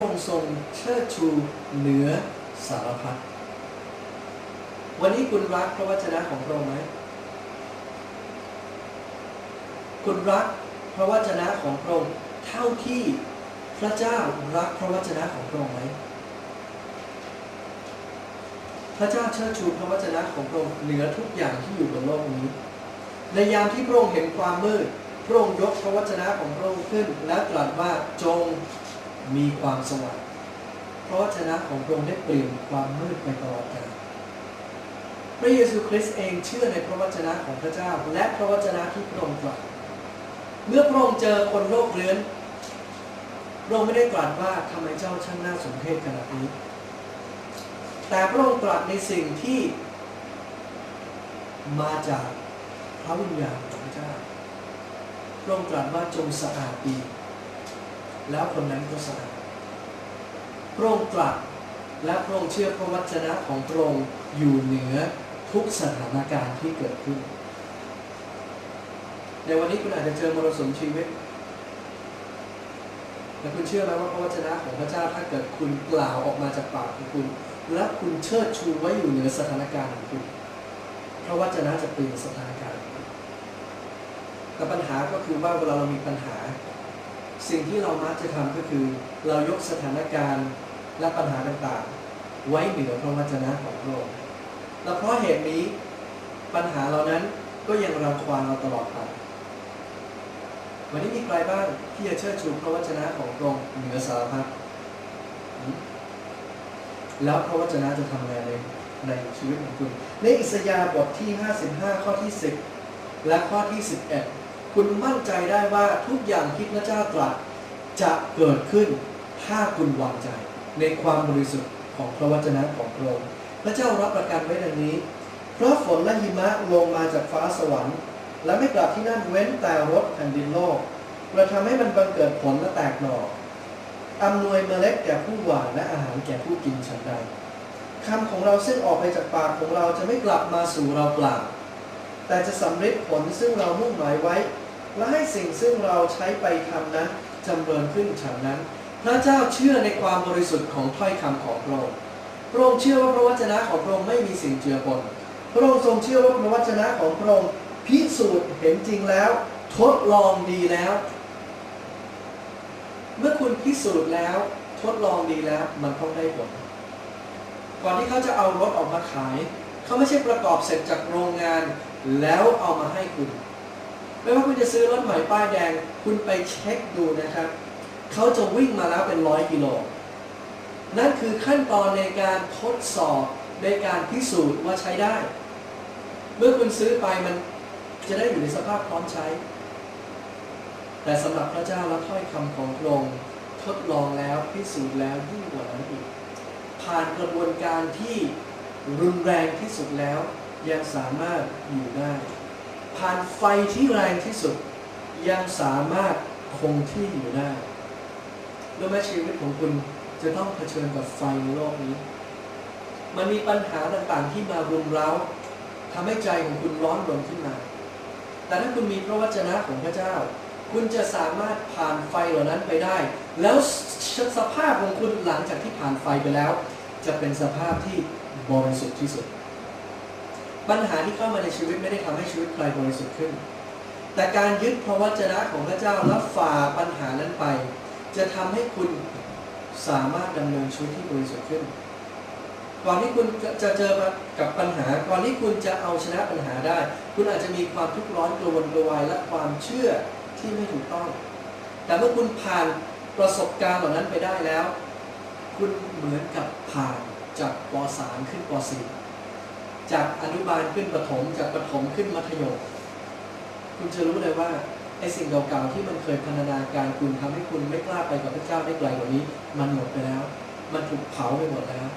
พระองค์ทรงเชิดชูเหนือสารพัด วันนี้คุณรักพระวจนะของพระองค์ไหม คุณรักพระวจนะของพระองค์เท่าที่พระเจ้ารักพระวจนะของพระองค์ไหม พระเจ้าเชิดชูพระวจนะของพระองค์เหนือทุกอย่างที่อยู่บนโลกนี้ ในยามที่พระองค์เห็นความมืด พระองค์ยกพระวจนะของพระองค์ขึ้น และตรัสว่าจง มีความสว่างพระวจนะของพระองค์ได้เปลี่ยนความมืดไปตลอดกาลพระเยซูคริสต์เองเชื่อในพระวจนะของพระเจ้า และพระวจนะที่พระองค์ตรัสเมื่อพระองค์เจอคนโลกเรื้อนพระองค์ไม่ได้ตรัสว่าทำไมเจ้าช่างน่าสมเพชขนาดนี้ แต่พระองค์ตรัสในสิ่งที่มาจากพระวิญญาณของพระเจ้าพระองค์ตรัสว่าจงสะอาดดี แล้วคนนั้นก็สะอาดพระองค์ตรัสและพระองค์เชื่อพระวจนะของพระองค์อยู่เหนือทุกสถานการณ์ที่เกิดขึ้น ในวันนี้คุณอาจจะเจอมรสุมชีวิตแต่คุณเชื่อไหมว่าพระวจนะของพระเจ้าถ้าเกิดคุณกล่าวออกมาจากปากของคุณ และคุณเชิดชูไว้อยู่เหนือสถานการณ์ของคุณพระวจนะจะเปลี่ยนสถานการณ์แต่ปัญหาก็คือว่าเวลาเรามีปัญหา สิ่งที่เรามักจะทำก็คือ เรายกสถานการณ์และปัญหาต่างๆ ไว้เหนือพระวจนะของพระองค์และเพราะเหตุนี้ปัญหาเหล่านั้นก็ยังรังควานเราตลอดไปวันนี้มีใครบ้างที่จะเชิดชูพระวจนะของพระองค์เหนือสารพัดแล้วพระวจนะจะทำอะไรในในชีวิตของคุณ ในอิสยาห์บทที่ 55 ข้อที่ 10 และข้อที่ 11 คุณมั่นใจได้ว่าทุกอย่างที่พระเจ้าตรัสจะเกิดขึ้นถ้าคุณวางใจในความบริสุทธิ์ของพระวจนะของพระองค์พระเจ้ารับประกันไว้ดังนี้ เพราะฝนและหิมะลงมาจากฟ้าสวรรค์ และไม่กลับที่นั่นเว้นแต่รถแผ่นดินโลกเราทำให้มันบังเกิดผลและแตกหน่ออำนวยเมล็ดแก่ผู้หว่านและอาหารแก่ผู้กินฉันใดคำของเราซึ่งออกไปจากปากของเราจะไม่กลับมาสู่เราเปล่า แต่จะสำเร็จผลซึ่งเรามุ่งหมายไว้ และให้สิ่งซึ่งเราใช้ไปทำนั้นจำเริญขึ้นฉันนั้น พระเจ้าเชื่อในความบริสุทธิ์ของถ้อยคำของพระองค์พระองค์เชื่อว่าพระวจนะของพระองค์ไม่มีสิ่งเจือปนพระองค์ทรงเชื่อว่าพระวจนะของพระองค์พิสูจน์เห็นจริงแล้ว ทดลองดีแล้ว เมื่อคุณพิสูจน์แล้ว ทดลองดีแล้ว มันต้องได้ผลก่อนที่เขาจะเอารถออกมาขาย เขาไม่ใช่ประกอบเสร็จจากโรงงานแล้วเอามาให้คุณ ไม่ว่าคุณจะซื้อรถใหม่ป้ายแดง คุณไปเช็คดูนะครับ เขาจะวิ่งมาแล้วเป็นร้อยกิโล นั่นคือขั้นตอนในการทดสอบในการพิสูจน์ว่าใช้ได้ เมื่อคุณซื้อไปมันจะได้อยู่ในสภาพพร้อมใช้ แต่สำหรับพระเจ้าและถ้อยคำของพระองค์ทดลองแล้วพิสูจน์แล้วยิ่งกว่านั้นอีก ผ่านกระบวนการที่ รุนแรงที่สุดแล้ว ยังสามารถอยู่ได้ ผ่านไฟที่แรงที่สุด ยังสามารถคงที่อยู่ได้ด้วยแม้ชีวิตของคุณจะต้องเผชิญกับไฟในโลกนี้ มันมีปัญหาต่างๆที่มารุมเร้าทำให้ใจของคุณร้อนรนขึ้นมา แต่ถ้าคุณมีพระวจนะของพระเจ้า คุณจะสามารถผ่านไฟเหล่านั้นไปได้ แล้วสภาพของคุณหลังจากที่ผ่านไฟไปแล้ว จะเป็นสภาพที่บริสุทธิ์ที่สุด ปัญหาที่เข้ามาในชีวิตไม่ได้ทำให้ชีวิตใครบริสุทธิ์ขึ้น แต่การยึดพระวจนะของพระเจ้าและฝ่าปัญหานั้นไป จะทำให้คุณสามารถดำเนินชีวิตที่บริสุทธิ์ขึ้น ก่อนที่คุณจะเจอกับปัญหา ก่อนที่คุณจะเอาชนะปัญหาได้ คุณอาจจะมีความทุกข์ร้อนกระวนกระวายและความเชื่อที่ไม่ถูกต้อง แต่เมื่อคุณผ่านประสบการณ์เหล่านั้นไปได้แล้ว คุณเหมือนกับผ่านจากป .3 ขึ้นป .4 จากอนุบาลขึ้นประถม จากประถมขึ้นมัธยม คุณจะรู้เลยว่าไอ้สิ่งเก่าๆที่มันเคยพันธนาการคุณทำให้คุณไม่กล้าไปกับพระเจ้าได้ไกลกว่านี้ มันหมดไปแล้ว มันถูกเผาไปหมดแล้ว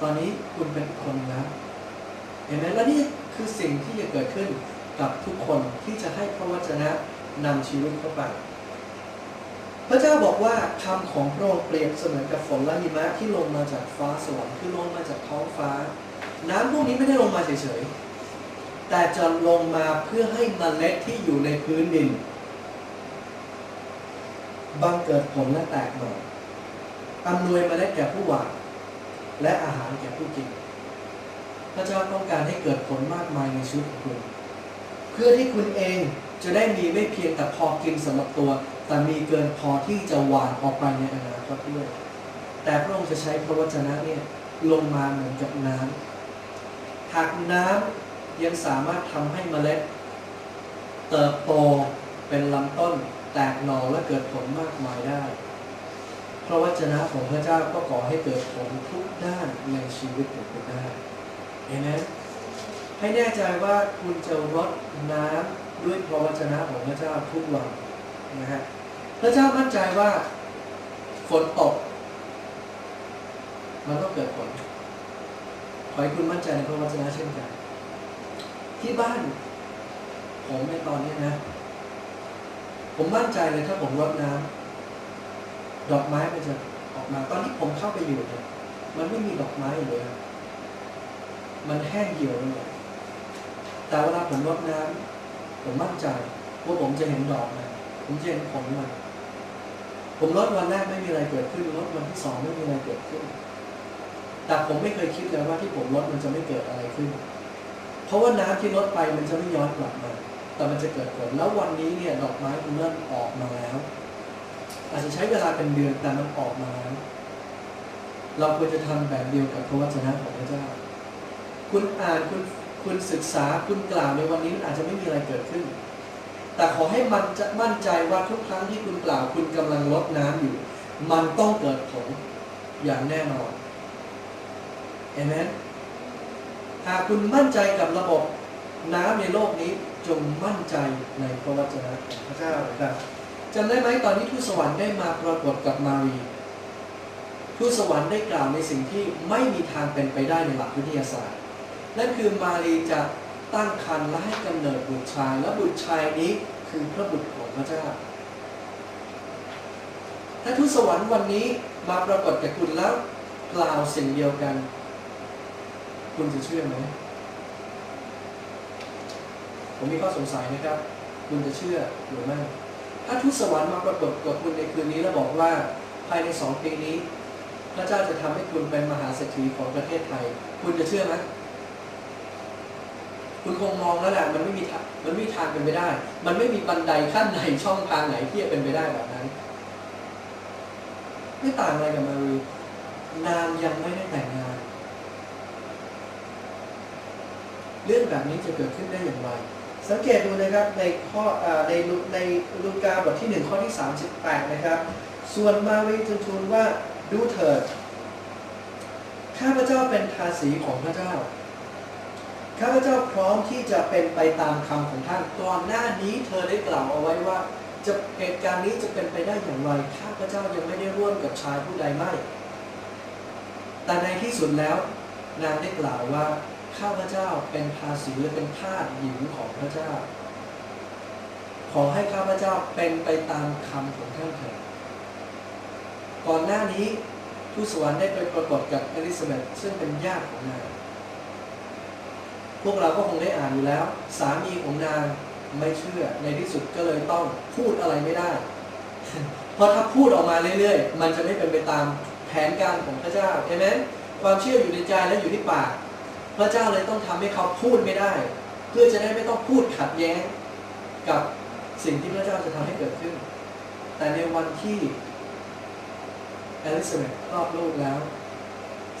ตอนนี้คุณเป็นคนนะเห็นไหมและนี่คือสิ่งที่จะเกิดขึ้นกับทุกคนที่จะให้พระวจนะนำชีวิตเข้าไป พระเจ้าบอกว่าคำของพระองค์เปรียบเสมือนกับฝนและหิมะที่ลงมาจากฟ้าสวรรค์คือลงมาจากท้องฟ้า น้ำพวกนี้ไม่ได้ลงมาเฉยๆ แต่จะลงมาเพื่อให้เมล็ดที่อยู่ในพื้นดินบังเกิดผลและแตกหน่ออำนวยเมล็ดแก่ผู้หว่านและอาหารแก่ผู้กิน พระเจ้าต้องการให้เกิดผลมากมายในชีวิตของคุณ เพื่อที่คุณเองจะได้มีไม่เพียงแต่พอกินสำหรับตัว แต่มีเกินพอที่จะหวานออกไปในอนาคตด้วย แต่พระองค์จะใช้พระวจนะเนี่ยลงมาเหมือนกับน้ำ หากน้ำยังสามารถทำให้เมล็ด เติบโตเป็นลำต้น แตกหน่อและเกิดผลมากมายได้ พระวจนะของพระเจ้าก็ก่อให้เกิดผลทุกด้านในชีวิตของคุณได้เห็นไหมให้แน่ใจว่าคุณจะรดน้ำด้วยพระวจนะของพระเจ้าทุกวันนะฮะ พระเจ้ามั่นใจว่าฝนตก มันต้องเกิดผลขอให้คุณมั่นใจในพระวจนะเช่นกัน ที่บ้าน ผมในตอนนี้นะ ผมมั่นใจเลยถ้าผมรดน้ำดอกไม้มันจะออกมา ตอนที่ผมเข้าไปอยู่เนี่ยมันไม่มีดอกไม้เลยมันแห้งเหี่ยวไปหมดแต่เวลาผมรดน้ำผมมั่นใจว่าผมจะเห็นดอกมันผมจะเห็นผลมัน ผมรดวันแรกไม่มีอะไรเกิดขึ้นรดวันที่สองไม่มีอะไรเกิดขึ้น แต่ผมไม่เคยคิดเลยว่าที่ผมลดมันจะไม่เกิดอะไรขึ้น เพราะว่าน้ำที่ลดไปมันจะไม่ย้อนกลับมา แต่มันจะเกิดผลแล้ววันนี้เนี่ยดอกไม้มันเริ่มออกมาแล้ว อาจจะใช้เวลาเป็นเดือนแต่มันออกมาแล้วเราควรจะทำแบบเดียวกับพระวจนะของพระเจ้า คุณอ่านคุณคุณศึกษาคุณกล่าวในวันนี้อาจจะไม่มีอะไรเกิดขึ้น แต่ขอให้มันจะมั่นใจว่าทุกครั้งที่คุณกล่าวคุณกำลังลดน้ำอยู่ มันต้องเกิดผลอย่างแน่นอนเอเมนหากคุณมั่นใจกับระบบน้ำในโลกนี้จงมั่นใจในพระวจนะของพระเจ้าครับจำได้ไหมตอนนี้ทูตสวรรค์ได้มาปรากฏกับมารีทูตสวรรค์ได้กล่าวในสิ่งที่ไม่มีทางเป็นไปได้ในหลักวิทยาศาสตร์ นั่นคือมารีจะ ตั้งครรภ์และให้กำเนิดบุตรชาย และบุตรชายนี้คือพระบุตรของพระเจ้าถ้าทูตสวรรค์วันนี้มาปรากฏแก่คุณแล้วกล่าวสิ่งเดียวกัน คุณจะเชื่อไหมผมมีข้อสงสัยนะครับ คุณจะเชื่อหรือไม่ถ้าทูตสวรรค์มาปรากฏกับคุณในคืนนี้แล้วบอกว่าภายในสองปีนี้ พระเจ้าจะทำให้คุณเป็นมหาเศรษฐีของประเทศไทย คุณจะเชื่อไหม คุณคงมองแล้วแหละมันไม่มีมันไม่มีทางเป็นไปได้ มันไม่มีบันไดขั้นไหนช่องทางไหนที่จะเป็นไปได้แบบนั้น ไม่ต่างอะไรกับมารีนางยังไม่ได้แต่งงาน เรื่องแบบนี้จะเกิดขึ้นได้อย่างไร สังเกตดูนะครับในข้อในในลูกาบทที่หนึ่งข้อที่38นะครับ ส่วนมารีจึงทูลว่าดูเถิดข้าพเจ้าเป็นทาสีของพระเจ้า ข้าพเจ้าพร้อมที่จะเป็นไปตามคำของท่านก่อนหน้านี้เธอได้กล่าวเอาไว้ว่าจะเหตุการณ์นี้จะเป็นไปได้อย่างไรข้าพเจ้ายังไม่ได้ร่วมกับชายผู้ใดไม่ แต่ในที่สุดแล้วนางได้กล่าวว่าข้าพเจ้าเป็นภาษีและเป็นทาสหญิงของพระเจ้า ขอให้ข้าพเจ้าเป็นไปตามคำของท่านเถิดก่อนหน้านี้ทูตสวรรค์ได้ไปปรากฏกับอลิซาเบธซึ่งเป็นญาติของนาง วกเราก็คงได้อ่านอยู่แล้ว สามีของนางไม่เชื่อในที่สุดก็เลยต้องพูดอะไรไม่ได้ เพราะถ้าพูดออกมาเรื่อยๆ มันจะไม่เป็นไปตามแผนการของพระเจ้าเห็นไหมความเชื่ออยู่ในใจและอยู่ที่ปาก พระเจ้าเลยต้องทำให้เขาพูดไม่ได้ เพื่อจะได้ไม่ต้องพูดขัดแย้งกับสิ่งที่พระเจ้าจะทำให้เกิดขึ้น แต่ในวันที่เอลิซาเบธคลอดลูกแล้ว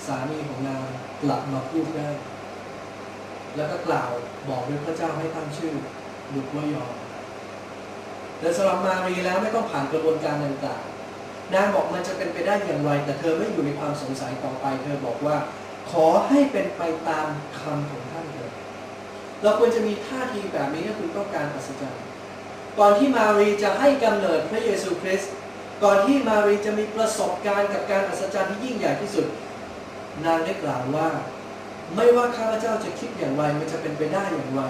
สามีของนางกลับมาพูดได้ แล้วก็กล่าวบอกด้วยพระเจ้าให้ตั้งชื่อบุตรว่ายอมแต่สำหรับมารีแล้วไม่ต้องผ่านกระบวนการต่างๆ นางบอกมันจะเป็นไปได้อย่างไร แต่เธอไม่อยู่ในความสงสัยต่อไป เธอบอกว่า ขอให้เป็นไปตามคำของท่านเถิดเราควรจะมีท่าทีแบบนี้ถ้าคุณต้องการอัศจรรย์ก่อนที่มารีจะให้กำเนิดพระเยซูคริสต์ก่อนที่มารีจะมีประสบการณ์กับการอัศจรรย์ที่ยิ่งใหญ่ที่สุด นางได้กล่าวว่า ไม่ว่าข้าพเจ้าจะคิดอย่างไรมันจะเป็นไปได้อย่างไร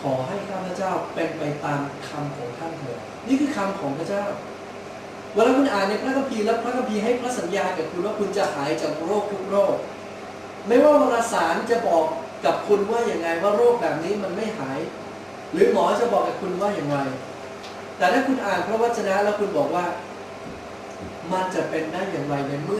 ขอให้ข้าพเจ้าเป็นไปตามคำของท่านเถิดนี่คือคำของพระเจ้าเวลาคุณอ่านในพระคัมภีร์แล้วพระคัมภีร์ให้พระสัญญากับคุณว่าคุณจะหายจากโรคทุกโรค ไม่ว่าวารสารจะบอกกับคุณว่าอย่างไงว่าโรคแบบนี้มันไม่หาย หรือหมอจะบอกกับคุณว่าอย่างไร แต่ถ้าคุณอ่านพระวจนะแล้วคุณบอกว่า มันจะเป็นได้อย่างไรในเมื่อ